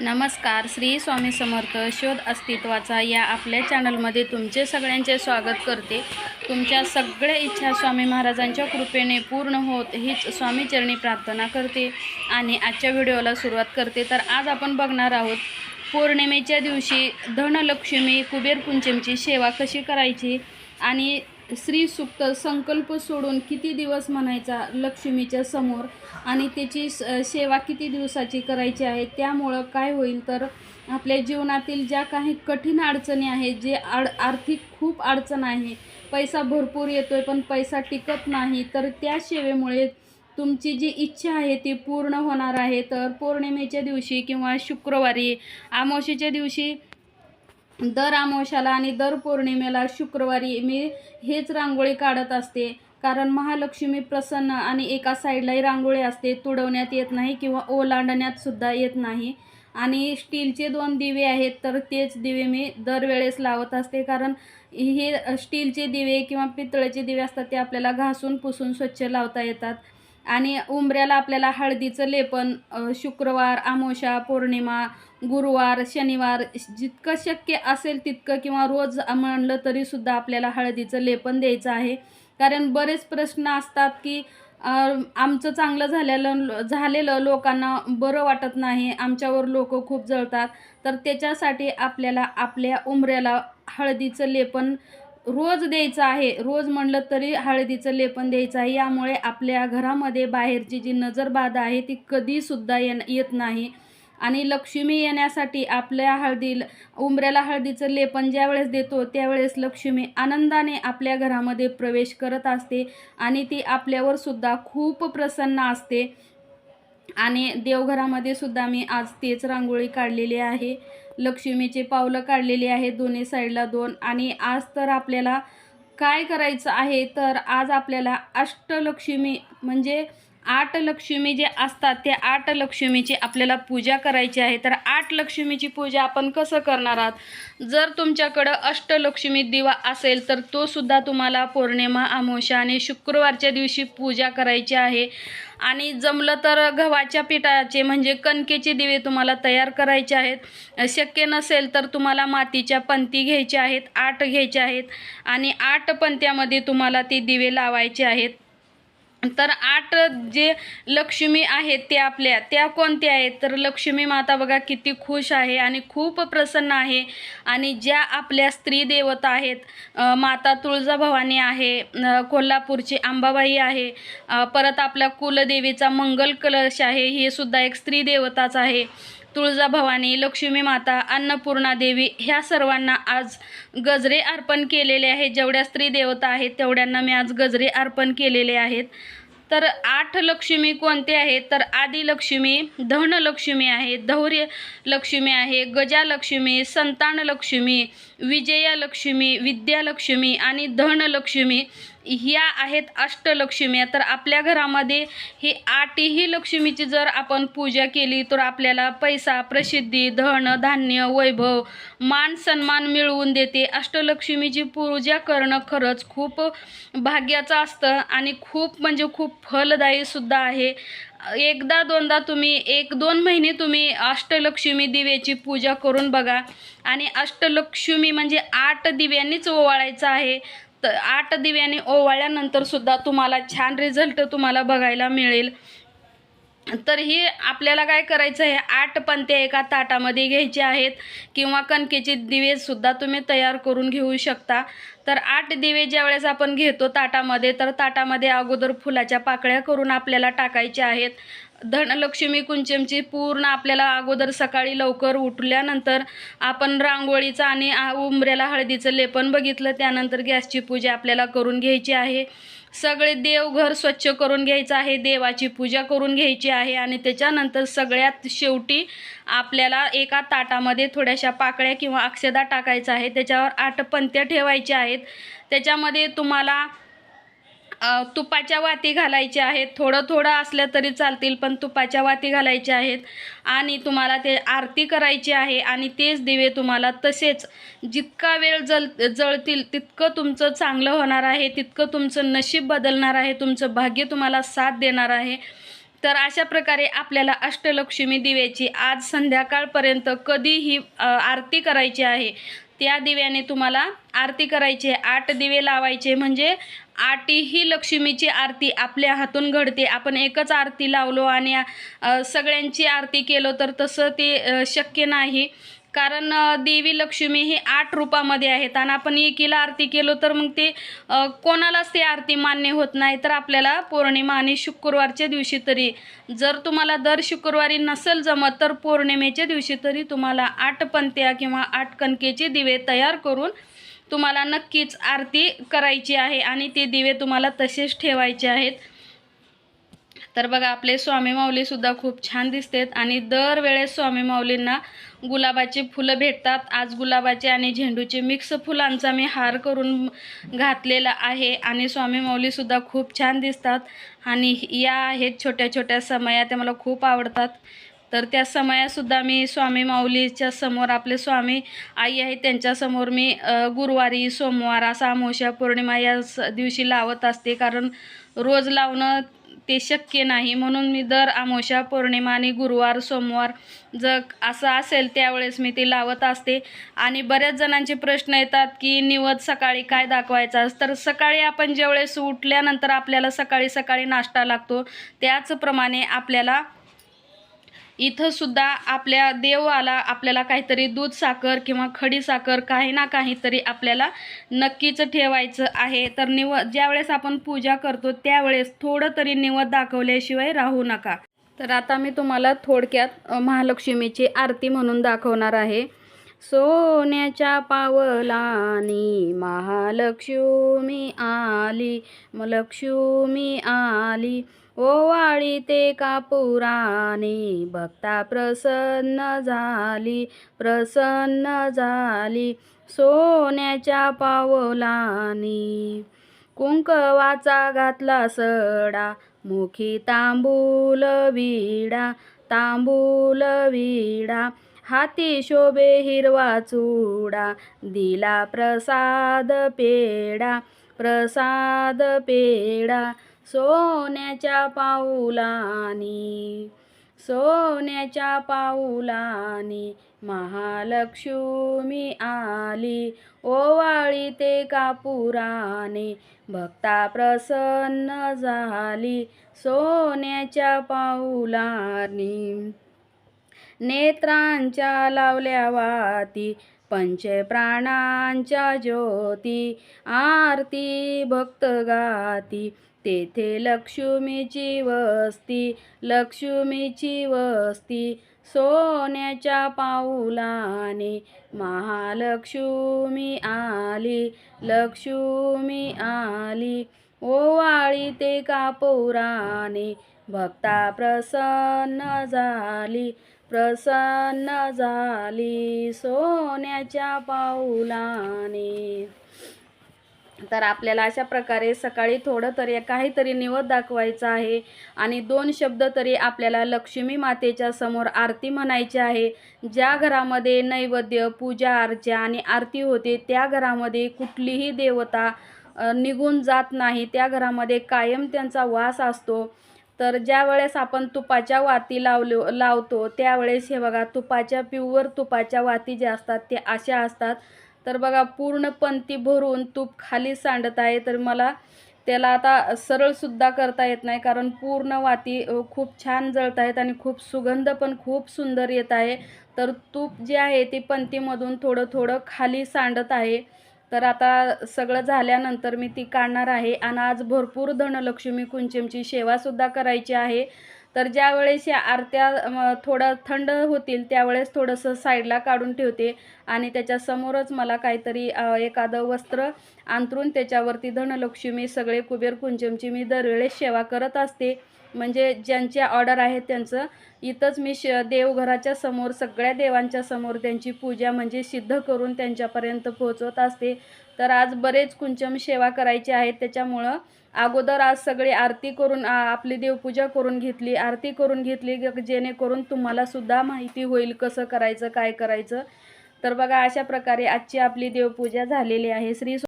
नमस्कार श्री स्वामी समर्थ शोध अस्तित्वाचा या आपल्या चॅनलमध्ये तुमचे सगळ्यांचे स्वागत करते. तुमच्या सगळ्या इच्छा स्वामी महाराजांच्या कृपेने पूर्ण होत हीच स्वामीचरणी प्रार्थना करते आणि आजच्या व्हिडिओला सुरुवात करते. तर आज आपण बघणार आहोत पौर्णिमेच्या दिवशी धनलक्ष्मी कुबेरपंचमची सेवा कशी करायची आणि श्री संकल्प सोडून किती दिवस म्हणायचा लक्ष्मीच्या समोर आणि त्याची स- सेवा किती दिवसाची करायची आहे त्यामुळं काय होईल? तर आपल्या जीवनातील ज्या काही कठीण अडचणी आहेत जे आड आर्थिक खूप अडचण आहे पैसा भरपूर येतोय पण पैसा टिकत नाही तर त्या सेवेमुळे तुमची जी इच्छा आहे ती पूर्ण होणार आहे. तर पौर्णिमेच्या दिवशी किंवा शुक्रवारी अमावस्येच्या दिवशी दर अमावस्याला आणि दर पौर्णिमेला शुक्रवारी मी हेच रांगोळी काढत असते. कारण महालक्ष्मी प्रसन्न आणि एका साईडलाही रांगोळी असते. तुडवण्यात येत नाही किंवा ओलांडण्यात सुद्धा येत नाही. आणि स्टीलचे दोन दिवे आहेत तर तेच दिवे मी दरवेळेस लावत असते. कारण हे स्टीलचे दिवे किंवा पितळेचे दिवे असतात ते आपल्याला घासून पुसून स्वच्छ लावता येतात. आणि उंबऱ्याला आपल्याला हळदीचं लेपन शुक्रवार आमोशा पौर्णिमा गुरुवार शनिवार जितकं शक्य असेल तितकं किंवा रोज म्हणलं तरीसुद्धा आपल्याला हळदीचं लेपन द्यायचं आहे. कारण बरेच प्रश्न असतात की आमचं चांगलं झालेलं झालेलं लोकांना बरं वाटत नाही आमच्यावर लोक खूप जळतात. तर त्याच्यासाठी आपल्याला आपल्या उमऱ्याला हळदीचं लेपन रोज द्यायचं आहे. रोज म्हणलं तरी हळदीचं लेपन द्यायचं आहे. यामुळे आपल्या घरामध्ये बाहेरची जी नजरबाधा आहे ती कधीसुद्धा येन येत नाही. आणि लक्ष्मी येण्यासाठी आपल्या हळदी उंबऱ्याला हळदीचं लेपन ज्यावेळेस देतो त्यावेळेस लक्ष्मी आनंदाने आपल्या घरामध्ये प्रवेश करत असते. आणि ती आपल्यावर सुद्धा खूप प्रसन्न असते. आणि देवघरामध्ये सुद्धा मी आज तेच रांगोळी काढलेली आहे. लक्ष्मीचे पावलं काढलेली आहे दोन्ही साईडला दोन. आणि आज तर आपल्याला काय करायचं आहे? तर आज आपल्याला अष्टलक्ष्मी म्हणजे आठ लक्ष्मी जे असतात त्या आठ लक्ष्मीची आपल्याला पूजा करायची आहे. तर आठ लक्ष्मीची पूजा आपण कसं करणार आहात? जर तुमच्याकडं अष्टलक्ष्मी दिवा असेल तर तो सुद्धा तुम्हाला पौर्णिमा अमावस्या आणि शुक्रवारच्या दिवशी पूजा करायची आहे. आणि जमलं तर गव्हाच्या पिठाचे म्हणजे कणकेचे दिवे तुम्हाला तयार करायचे आहेत. शक्य नसेल तर तुम्हाला मातीच्या पंती घ्यायच्या आहेत आठ घ्यायच्या आहेत. आणि आठ पंत्यामध्ये तुम्हाला ते दिवे लावायचे आहेत. तर आठ जे लक्ष्मी आहेत त्या आपल्या त्या कोणत्या आहेत? तर लक्ष्मी माता बघा किती खुश आहे आणि खूप प्रसन्न आहे. आणि ज्या आपल्या स्त्री देवता आहेत माता तुळजाभवानी आहे कोल्हापूरची अंबाबाई आहे परत आपल्या कुलदेवीचा मंगल कलश आहे हे सुद्धा एक स्त्री देवताच आहे. तुळजाभवानी लक्ष्मी माता अन्नपूर्णा देवी ह्या सर्वांना आज गजरे अर्पण केलेले आहेत. जेवढ्या स्त्री देवता आहेत तेवढ्यांना मी आज गजरे अर्पण केलेले आहेत. तर आठ लक्ष्मी कोणते आहेत? तर आदिलक्ष्मी धनलक्ष्मी आहे धौर्य लक्ष्मी आहे गजालक्ष्मी संतानलक्ष्मी विजयालक्ष्मी विद्यालक्ष्मी आणि धनलक्ष्मी ह्या आहेत अष्टलक्ष्मी तर आपल्या घरामध्ये ही आठही लक्ष्मीची जर आपण पूजा केली तर आपल्याला पैसा प्रसिद्धी धन धान्य वैभव मान सन्मान मिळवून देते. अष्टलक्ष्मीची पूजा करणं खरंच खूप भाग्याचं असतं आणि खूप म्हणजे खूप फलदायी सुद्धा आहे. एकदा दोनदा तुम्ही एक दोन महिने तुम्ही अष्टलक्ष्मी दिव्याची पूजा करून बघा. आणि अष्टलक्ष्मी म्हणजे आठ दिव्यांनीच ओवाळायचं आहे. तर आठ दिव्याने ओवाळल्यानंतर सुद्धा तुम्हाला छान रिझल्ट तुम्हाला बघायला मिळेल. तर ही आपल्याला काय करायचं आहे? आठ पंत्या एका ताटामध्ये घ्यायचे आहेत किंवा कणकेचे दिवेसुद्धा तुम्ही तयार करून घेऊ शकता. तर आठ दिवे ज्यावेळेस आपण घेतो ताटामध्ये तर ताटामध्ये अगोदर फुलाच्या पाकळ्या करून आपल्याला टाकायच्या आहेत. धनलक्ष्मी कुंचमची पूर्ण आपल्याला अगोदर सकाळी लवकर उठल्यानंतर आपण रांगोळीचं आणि उंबऱ्याला हळदीचं लेपन बघितलं त्यानंतर गॅसची पूजा आपल्याला करून घ्यायची आहे. सगळे देवघर स्वच्छ करून घ्यायचं आहे देवाची पूजा करून घ्यायची आहे आणि त्याच्यानंतर सगळ्यात शेवटी आपल्याला एका ताटामध्ये थोड्याशा पाकळ्या किंवा अक्षदा टाकायचं आहे त्याच्यावर आठ पंत्या ठेवायच्या आहेत. त्याच्यामध्ये तुम्हाला तुपाच्या वाती घालायच्या आहेत. थोडं थोडं असल्या तरी चालतील पण तुपाच्या वाती घालायच्या आहेत. आणि तुम्हाला ते आरती करायची आहे आणि तेच दिवे तुम्हाला तसेच जितका वेळ जल जळतील तितकं तुमचं चांगलं होणार आहे तितकं तुमचं नशीब बदलणार आहे तुमचं भाग्य तुम्हाला साथ देणार आहे. तर अशा प्रकारे आपल्याला अष्टलक्ष्मी दिव्याची आज संध्याकाळपर्यंत कधीही आरती करायची आहे. त्या दिव्याने तुम्हाला आरती करायची आहे. आठ दिवे लावायचे म्हणजे आठही लक्ष्मीची आरती आपल्या हातून घडते. आपण एकच आरती लावलो आणि सगळ्यांची आरती केलो तर तसं ते शक्य नाही. कारण देवी लक्ष्मी ही आठ रूपामध्ये आहेत आणि आपण एकीला आरती केलो तर मग ते कोणालाच ती आरती मान्य होत नाही. तर आपल्याला पौर्णिमा आणि शुक्रवारच्या दिवशी तरी जर तुम्हाला दर शुक्रवारी नसेल जमत तर पौर्णिमेच्या दिवशी तरी तुम्हाला आठ पंत्या किंवा आठ कणकेचे दिवे तयार करून तुम्हाला नक्कीच आरती करायची आहे आणि ते दिवे तुम्हाला तसेच ठेवायचे आहेत. तर बघा आपले स्वामी माऊलीसुद्धा खूप छान दिसतात आणि दरवेळेस स्वामी माऊलींना गुलाबाची फुलं भेटतात. आज गुलाबाचे आणि झेंडूचे मिक्स फुलांचा मी हार करून घातलेला आहे आणि स्वामी माऊलीसुद्धा खूप छान दिसतात. आणि या आहेत छोट्या छोट्या समया त्या मला खूप आवडतात. तर त्या समयासुद्धा मी स्वामी माऊलीच्या समोर आपले स्वामी आई आहे त्यांच्यासमोर मी गुरुवारी सोमवार असा अमावस्या पौर्णिमा या स- दिवशी लावत असते. कारण रोज लावणं ते शक्य नाही. म्हणून मी दर अमावस्या पौर्णिमा आणि गुरुवार सोमवार जर असं असेल त्यावेळेस मी ते लावत असते. आणि बऱ्याच जणांचे प्रश्न येतात की निवद सकाळी काय दाखवायचा? तर सकाळी आपण ज्यावेळेस उठल्यानंतर आपल्याला सकाळी सकाळी नाश्ता लागतो त्याचप्रमाणे आपल्याला इथं सुद्धा आपल्या देवाला आपल्याला काहीतरी दूध साखर किंवा खडी साखर काही ना काहीतरी आपल्याला नक्कीच ठेवायचं आहे. तर निव ज्यावेळेस आपण पूजा करतो त्यावेळेस थोडं तरी निवद दाखवल्याशिवाय राहू नका. तर आता मी तुम्हाला थोडक्यात महालक्ष्मीची आरती म्हणून दाखवणार आहे. सोन्याच्या पावलानी महालक्ष्मी आली लक्ष्मी आली. ओवाळी ते कापुराने. भक्ता प्रसन्न झाली प्रसन्न झाली सोन्याच्या पावलानी. कुंकवाचा घातला सडा मुखी तांबूल विडा तांबूल विडा. हाती शोभे हिरवा चुडा दिला प्रसाद पेडा प्रसाद पेडा सोन्याच्या पाऊलानी सोन्याच्या पाऊलानी महालक्ष्मी आली. ओवाळी ते कापुराने भक्ता प्रसन्न झाली. सोन्याच्या पाऊलानी नेत्रांच्या लावल्या वाती पंचप्राणांच्या ज्योती आरती भक्त गाती. तेथे लक्ष्मीची वस्ती लक्ष्मीची वस्ती. सोन्याच्या पाऊलाने महालक्ष्मी आली लक्ष्मी आली. ओवाळी ते कापुराने भक्ता प्रसन्न झाली प्रसन्न झाली. सोन्याच्या पाऊलाने तर आपल्याला अशा प्रकारे सकाळी थोडं तरी काहीतरी निवद दाखवायचं आहे. आणि दोन शब्द तरी आपल्याला लक्ष्मी मातेच्या समोर आरती म्हणायची आहे. ज्या घरामध्ये नैवेद्य पूजा अर्चा आणि आरती होते त्या घरामध्ये कुठलीही देवता निघून जात नाही. त्या घरामध्ये कायम त्यांचा वास असतो. तर ज्या वेळेस आपण तुपाच्या वाती लावलो लावतो त्यावेळेस हे बघा तुपाच्या प्युअर तुपाच्या वाती ज्या असतात ते अशा असतात. तर बघा पूर्ण पंती भरून तूप खाली सांडत आहे. तर मला त्याला आता सरळसुद्धा करता येत नाही कारण पूर्ण वाती खूप छान जळत आहेत आणि खूप सुगंध पण खूप सुंदर येत आहे. तर तूप जे आहे ते पंतीमधून थोडं थोडं खाली सांडत आहे. तर आता सगळं झाल्यानंतर मी ती काढणार आहे. आणि आज भरपूर धनलक्ष्मी कुंचमची सेवासुद्धा करायची आहे. तर ज्या वेळेस या आरत्या थोडं थंड होतील त्यावेळेस थोडंसं साईडला काढून ठेवते आणि त्याच्यासमोरच मला काहीतरी एखादं वस्त्र अंतरून त्याच्यावरती धनलक्ष्मी सगळे कुबेर कुंचमची मी दरवेळेस सेवा करत असते. म्हणजे ज्यांच्या ऑर्डर आहेत त्यांचं इथंच मी श देवघराच्या समोर सगळ्या देवांच्या समोर त्यांची पूजा म्हणजे सिद्ध करून त्यांच्यापर्यंत पोहोचवत असते. तर आज बरेच कुंचम सेवा करायचे आहेत. त्याच्यामुळं अगोदर आज सगळी आरती करून आपली देवपूजा करून घेतली. आरती करून घेतली ग- जेणेकरून तुम्हालासुद्धा माहिती होईल कसं करायचं काय करायचं. तर बघा अशा प्रकारे आजची आपली देवपूजा झालेली आहे. श्री